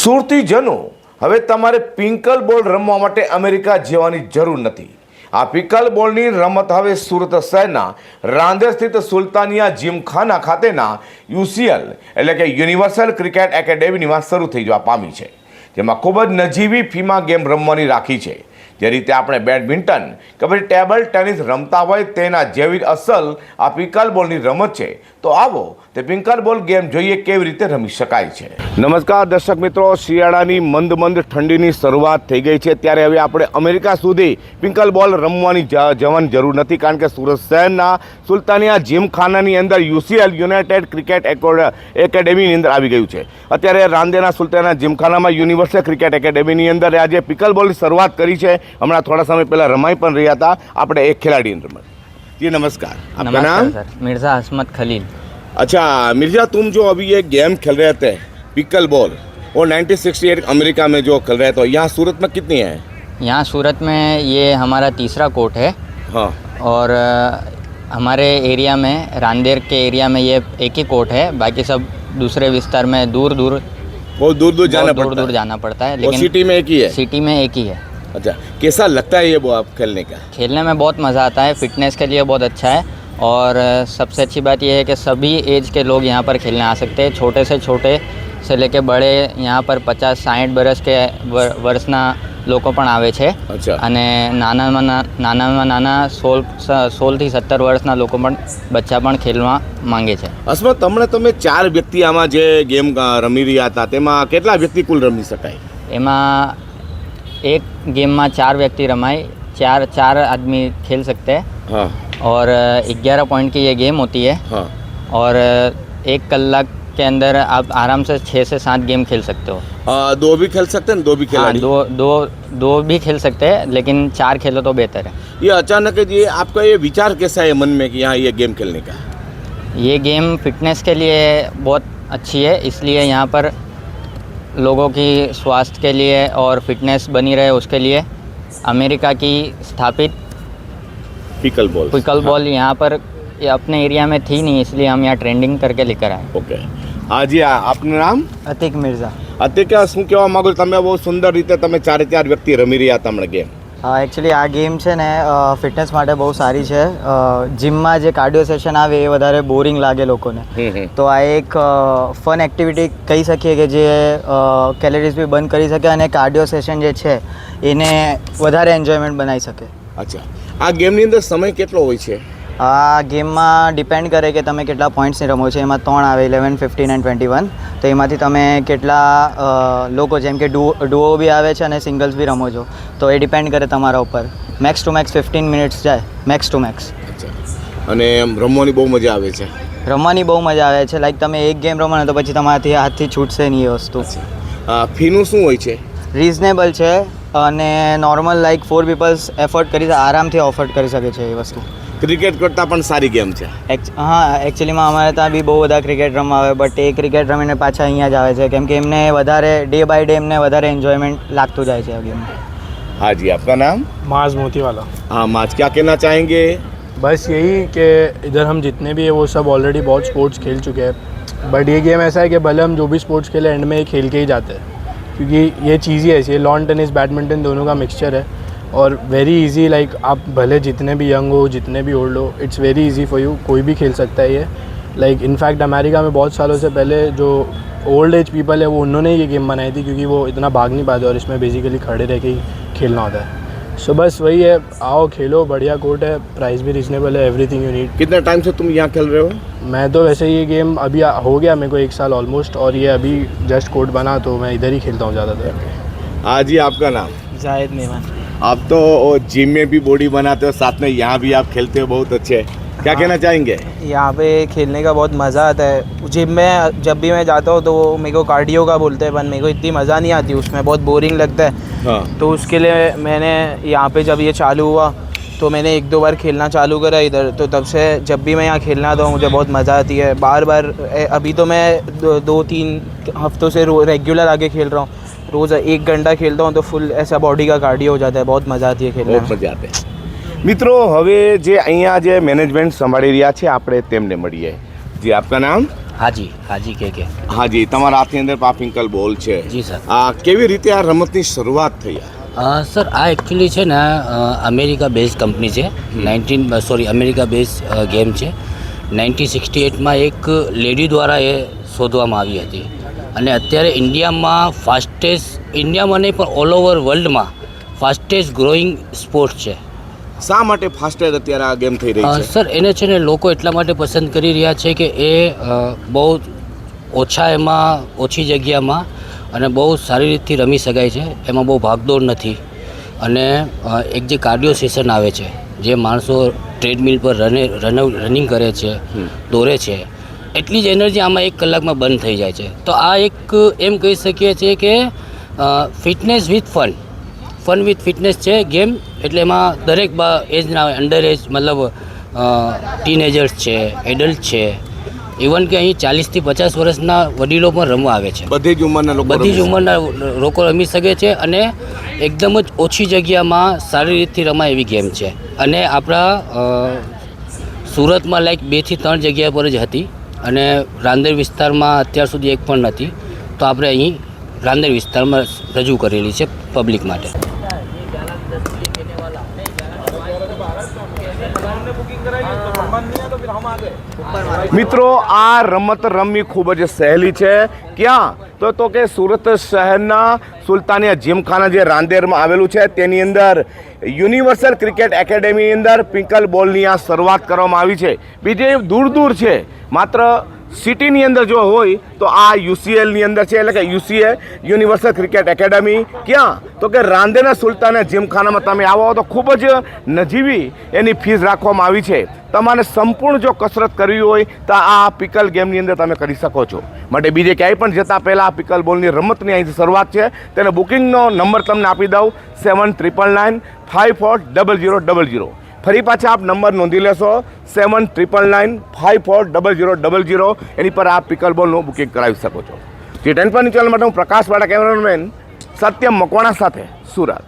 સુરતીજનો, હવે તમારે પિંકલ બોલ રમવા માટે અમેરિકા જવાની જરૂર નથી. આ પિકલ બોલની રમત હવે સુરત શહેરના રાંદેર સ્થિત સુલતાનિયા જીમખાના ખાતેના યુસીએલ, એટલે કે યુનિવર્સલ ક્રિકેટ એકેડેમીમાં શરૂ થઈ જવા પામી છે. જેમાં ખૂબ જ નજીવી ફીમાં ગેમ રમવાની રાખી છે. જે રીતે આપણે બેડમિન્ટન, કે પછી ટેબલ ટેનિસ રમતા હોય તેના જેવી અસલ આ પિકલ બોલની રમત છે. તો આવો તે પિંકર બોલ ગેમ જોઈએ કેવી રીતે રમી શકાય છે. નમસ્કાર દર્શક મિત્રો શિયાળાની મંદ મંદ ઠંડીની શરૂઆત થઈ ગઈ છે. ત્યારે હવે આપણે અમેરિકા સુધી પિંકલ બોલ રમવાની જવાની જરૂર નથી કારણ કે સુરત શહેરના સુલતાનિયા જીમખાનાની અંદર યુસીએલ યુનાઇટેડ ક્રિકેટ એકેડેમીની અંદર આવી ગયું છે. અત્યારે રાંદેના સુલતાના જીમખાનામાં યુનિવર્સલ ક્રિકેટ એકેડેમીની અંદર આજે પિકલ બોલની શરૂઆત કરી છે. હમણાં થોડા સમય પહેલાં રમાઈ પણ રહ્યા હતા. આપણે એક ખેલાડી અંદર જી નમસ્કાર. નામ? મિર્ઝા હસમત ખલીલ. अच्छा मिर्ज़ा तुम जो अभी ये गेम खेल रहे थे पिकल बॉल वो 1968 अमेरिका में जो खेल रहे थे यहाँ सूरत में कितनी है? यहाँ सूरत में ये हमारा तीसरा कोर्ट है। हाँ। और हमारे एरिया में रांदेर के एरिया में ये एक ही कोर्ट है बाकी सब दूसरे विस्तार में दूर दूर बहुत दूर दूर जाना दूर दूर जाना पड़ता है लेकिन सिटी में एक ही है? सिटी में एक ही है। अच्छा कैसा लगता है ये वो आप खेलने का? खेलने में बहुत मज़ा आता है फिटनेस के लिए बहुत अच्छा है। और सबसे अच्छी बात यह है कि सभी एज के लोग यहाँ पर खेलने आ सकते हैं। छोटे से छोटे से लेके બળે यहाँ પર પચાસ સાઠ વર્ષ કે વર્ષના લોકો પણ આવે છે અને નાનામાં નાનામાં નાના સોળ સોળથી સત્તર વર્ષના લોકો પણ બચ્ચા પણ ખેલવા માંગે છે અસ્મત તમને તમે ચાર વ્યક્તિ આમાં જે ગેમ રમી રહ્યા હતા તેમાં કેટલા વ્યક્તિ કુલ રમી શકાય એમાં એક ગેમમાં ચાર વ્યક્તિ રમાય ચાર ચાર આદમી ખેલ શકતે હા और ग्यारह पॉइंट की ये गेम होती है। हाँ। और एक कलाक के अंदर आप आराम से छः से सात गेम खेल सकते हो। आ, दो भी खेल सकते हैं दो भी हाँ दो दो दो भी खेल सकते हैं लेकिन चार खेलो तो बेहतर है। ये अचानक ये आपका ये विचार कैसा है मन में कि यहाँ ये गेम खेलने का? ये गेम फिटनेस के लिए बहुत अच्छी है इसलिए यहाँ पर लोगों की स्वास्थ्य के लिए और फिटनेस बनी रहे उसके लिए। अमेरिका की स्थापित पिकल बॉल पिकल बॉल यहाँ पर ये अपने एरिया में थी नहीं इसलिए हम यहाँ ट्रेंडिंग करके लेकर आए ઓકે હાજી આ આપનું નામ अतिक मिर्ज़ा અત્યારે શું કહેવા માંગુ છું? તમે બહુ સુંદર રીતે તમે ચારે ચાર વ્યક્તિ રમી રહ્યા હતા હમણાં ગેમ એકચ્યુઅલી આ ગેમ છે ને ફિટનેસ માટે બહુ સારી છે જિમમાં જે કાર્ડિયો સેશન આવે એ વધારે બોરિંગ લાગે લોકોને હમ હમ. તો આ એક ફન એક્ટિવિટી કહી શકીએ કે જે કેલરીઝ બી બંધ કરી શકે અને કાર્ડિયો સેશન જે છે એને વધારે એન્જોયમેન્ટ બનાવી શકે અચ્છા આ ગેમની અંદર સમય કેટલો હોય છે? આ ગેમમાં ડિપેન્ડ કરે કે તમે કેટલા પોઈન્ટ્સની રમો છો. એમાં ત્રણ આવે eleven fifteen and twenty one તો એમાંથી તમે કેટલા લોકો જેમ કે ડુઓ ડુઓ બી આવે છે અને સિંગલ્સ બી રમો છો. તો એ ડિપેન્ડ કરે તમારા ઉપર. Max to max fifteen minutes જાય. મેક્સ ટુ મેક્સ અને રમવાની બહુ મજા આવે છે? રમવાની બહુ મજા આવે છે. લાઈક તમે એક ગેમ રમો ને તો પછી તમારાથી હાથથી છૂટશે નહીં એ વસ્તુ. ફીનું શું હોય છે? રિઝનેબલ છે. અને normal like for peoples afford કરી આરામથી ઓફર્ડ કરી શકે છે એ વસ્તુ ક્રિકેટ કરતાં પણ સારી ગેમ છે એક્ચ- હા એકચ્યુઅલીમાં અમારે ત્યાં બી બહુ બધા ક્રિકેટ રમવા આવે બટ એ ક્રિકેટ રમીને પાછા અહીંયા જ આવે છે કેમ કે એમને વધારે ડે બાય ડે એમને વધારે એન્જોયમેન્ટ લાગતું જાય છે આ ગેમ हाँ जी आपका नाम माज मोती वाला हाँ आज क्या कहना चाहेंगे बस यही कि इधर हम जितने भी है वो सब ऑलरेडी बहुत स्पोर्ट्स खेल चुके हैं बट ये गेम ऐसा है कि भले हम जो भी स्पोर्ट्स खेले एंड में ये खेल के ही जाते हैं क्योंकि ये चीज़ ही ऐसी है लॉन टेनिस बैडमिंटन दोनों का मिक्सचर है और वेरी इजी लाइक आप भले जितने भी यंग हो, जितने भी ओल्ड हो it's very easy for you कोई भी खेल सकता है ये। लाइक इनफैक्ट अमेरिका में बहुत सालों से पहले जो ओल्ड एज पीपल है, वो उन्होंने ये गेम बनाई थी क्योंकि वो इतना भाग नहीं पाते और इसमें बेसिकली खड़े रह के ही खेलना होता है। सो बस वही है आओ खेलो बढ़िया कोर्ट है प्राइस भी रिजनेबल है एवरीथिंग यू नीड कितने टाइम से तुम यहाँ खेल रहे हो? मैं तो वैसे ये गेम अभी हो गया मेरे को एक साल ऑलमोस्ट और ये अभी जस्ट कोर्ट बना तो मैं इधर ही खेलता हूँ ज़्यादातर. आज ही आपका नाम? जाहिद मेहमान. आप तो जिम में भी बॉडी बनाते हो साथ में यहाँ भी आप खेलते हो बहुत अच्छे. क्या कहना हाँ। चाहेंगे? यहाँ पे खेलने का बहुत मज़ा आता है। जिम में जब भी मैं जाता हूँ तो मेरे को कार्डियो का बोलते हैं पर मेरे को इतनी मज़ा नहीं आती उसमें बहुत बोरिंग लगता है। हाँ। तो उसके लिए मैंने यहाँ पे जब ये चालू हुआ तो मैंने एक दो बार खेलना चालू करा इधर। तो तब से जब भी मैं यहाँ खेलना आता हूँ मुझे बहुत मज़ा आती है। बार बार अभी तो मैं दो, दो तीन हफ्तों से रेगुलर आके खेल रहा हूँ। रोज़ एक घंटा खेलता हूँ तो फुल ऐसा बॉडी का कार्डियो हो जाता है बहुत मज़ा आती है खेलने में। मज़ा आते મિત્રો હવે જે અહીંયા જે મેનેજમેન્ટ સંભાળી રહ્યા છે આપણે તેમને મળીએ. જી આપકા નામ? હાજી હાજી કે કે. હાજી તમારા હાથની અંદર પાપિંકલ બોલ છે. જી સર. આ કેવી રીતે આ રમતની શરૂઆત થઈ સર આ એકચ્યુઅલી છે ને અમેરિકા બેઝ કંપની છે. Nineteen sorry America base game છે. નાઇન્ટીન સિક્સટી એટમાં એક લેડી દ્વારા એ શોધવામાં આવી હતી. અને અત્યારે ઇન્ડિયામાં ફાસ્ટેસ્ટ ઇન્ડિયામાં નહીં પણ ઓલ ઓવર વર્લ્ડમાં ફાસ્ટેસ્ટ ગ્રોઈંગ સ્પોર્ટ છે. શા માટે ફાસ્ટેસ્ટ અત્યારે આ ગેમ થઈ રહી છે? સર એને છે ને લોકો એટલા માટે પસંદ કરી રહ્યા છે કે એ બહુ ઓછા એમાં ઓછી જગ્યામાં અને બહુ સારી રીતથી રમી શકાય છે. એમાં બહુ ભાગદોડ નથી. અને એક જે કાર્ડિયો સેશન આવે છે જે માણસો ટ્રેડમિલ પર રને રન રનિંગ કરે છે દોરે છે એટલી જ એનર્જી આમાં એક કલાકમાં બંધ થઈ જાય છે. તો આ એક એમ કહી શકીએ છીએ કે fitness with fun fun with fitness છે ગેમ એટલે એમાં દરેક બા એજના અંડર એજ મતલબ ટીનેજર્સ છે એડલ્ટ છે ઇવન કે અહીં ચાલીસથી પચાસ વર્ષના વડીલો પણ રમવા આવે છે. બધી જ ઉંમરના લોકો બધી જ ઉંમરના લોકો રમી શકે છે અને એકદમ જ ઓછી જગ્યામાં સારી રીતથી રમાય એવી ગેમ છે. અને આપણા સુરતમાં લાઈક બેથી ત્રણ જગ્યા પર જ હતી અને રાંદેર વિસ્તારમાં અત્યાર સુધી એક પણ નથી. તો આપણે અહીં રાંદેર વિસ્તારમાં રજૂ કરેલી છે પબ્લિક માટે. મિત્રો, આ રમત રમવી ખૂબ જ સહેલી છે. ક્યાં? તો તો કે સુરત શહેરના સુલતાનિયા જીમખાના જે રાંદેરમાં આવેલું છે, તેની અંદર યુનિવર્સલ ક્રિકેટ એકેડેમીની અંદર પિંકલ બોલની આ શરૂઆત કરવામાં આવી છે. બીજે દૂર દૂર છે. માત્ર સિટીની અંદર જો હોય, તો આ યુસીએલની અંદર છે, એટલે કે યુસીએ યુનિવર્સલ ક્રિકેટ એકેડમી. ક્યાં? તો કે રાંદેના સુલતાના જીમખાનામાં તમે આવો તો ખૂબ જ નજીવી એની ફીસ રાખવામાં આવી છે. તમારે સંપૂર્ણ જો કસરત કરવી હોય, તો આ પિકલ ગેમની અંદર તમે કરી શકો છો. માટે બીજે ક્યાંય પણ જતાં પહેલાં આ પિકલ બોલની રમતની અહીંથી શરૂઆત છે. તેને બુકિંગનો નંબર તમને આપી દઉં, seven triple nine, five four double zero double zero. ફરી પાછા આપ નંબર નોંધી લેશો seven triple nine five four double zero double zero એની પર આપ પિકલ બુકિંગ કરાવી શકો છો. જે ટેન પર ચેનલ માટે હું પ્રકાશવાળા કેમેરામેન સત્યમ મકવાણા સાથે સુરત.